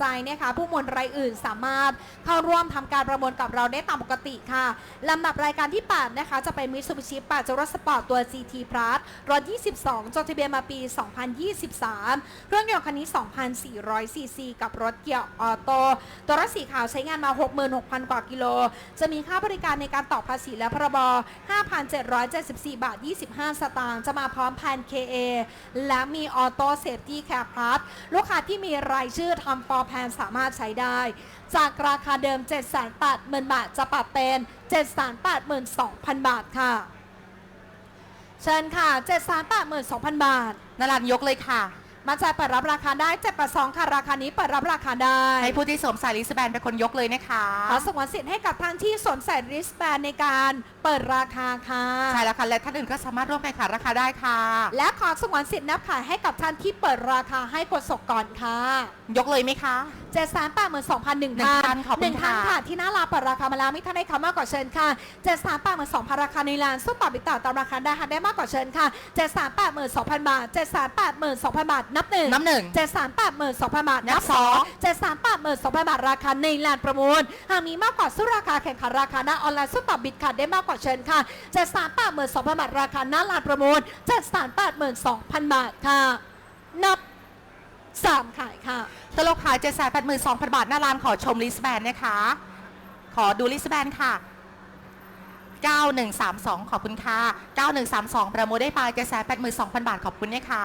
ใจนะคะผู้มวลรายอื่นสามารถเข้าร่วมทำการประมูลกับเราได้ตามปกติค่ะลำดับรายการที่ 8 นะคะ จะเป็นมิ t ซูบิชิปาจรสปอร์ตตัว GT Plus รถ 22 จดทะเบียนมาปี 2023 เครื่องยนต์คันนี้ 2,400 ซีซีกับรถเกียร์ออโต้ตัวรถสีขาวใช้งานมา 66,000 กว่ากิโล จะมีค่าบริการในการต่อภาษีและพรบ 5,774 บาท 25 สตางค์จะมาพร้อมแผ่น KA และมีออโต้เซฟตี้แคร์พลัสลูกค้าที่มีรายชื่อทำฟอร์แพนสามารถใช้ได้ จากราคาเดิม 780,000 บาท จะปรับเป็น 782,000 บาทค่ะ เชิญค่ะ 782,000 บาทนารันยกเลยค่ะ มาจ่ายเปิดรับราคาได้782ค่ะราคานี้เปิดรับราคาได้ให้ผู้ที่สวมใส่ลิสแบนเป็นคนยกเลยนะคะขอสงวนสิทธิ์ให้กับท่านที่สวมใส่ริสแบนในการเปิดราคาค่ะใช่แล้วค่ะและท่านอื่นก็สามารถร่วมแข่งขันราคาได้ค่ะ และขอสงวนสิทธิ์นับขายให้กับท่านที่เปิดราคาให้กดสกก่อนค่ะ ยกเลยไหมคะ 7 8 2 0 0 0หนึ่งหนึ่งท่านขอบคุณหนึ่งท่านค่ะค่ะ ที่หน้าร้านเปิดราคามาแล้วมีท่านใดเข้ามากกว่าเชิญค่ะ 7 3 8 2 0 0 0ราคาในร้านสู้ต่อบิดต่อตามราคาได้หากได้มากกว่าเชิญค่ะ 7 3 8 2 0 0 0 บาท 7 3 8 2 0 0 0 บาท นับหนึ่งน้ำหนึ่ง 7 3 8 2 0 0 0 บาท นันับบสอง7 3 8 2 0 0 0 บาท ราคาในลานประมูล หากมีมากกว่าสู้ราคาแข่งขันราคาหน้าออนไลน์สู้ต่อบิดขาดได้มากกว่าเชิญค่ะ 7 3 8 2 0 0 0 บาท ราคาหน้าลานประมูล 7 3 8 2 0 0 0 บาทค่ะ นับสามขายค่ะ ตลกขาย7 8 2 0 0 0 บาท หน้าร้านขอชมลิสแบนนะคะ ขอดูลิสแบนค่ะ 9132 ขอบคุณค่ะ 9132 ประมูลได้ไป7 8 2 0 0 0 บาท ขอบคุณนะคะ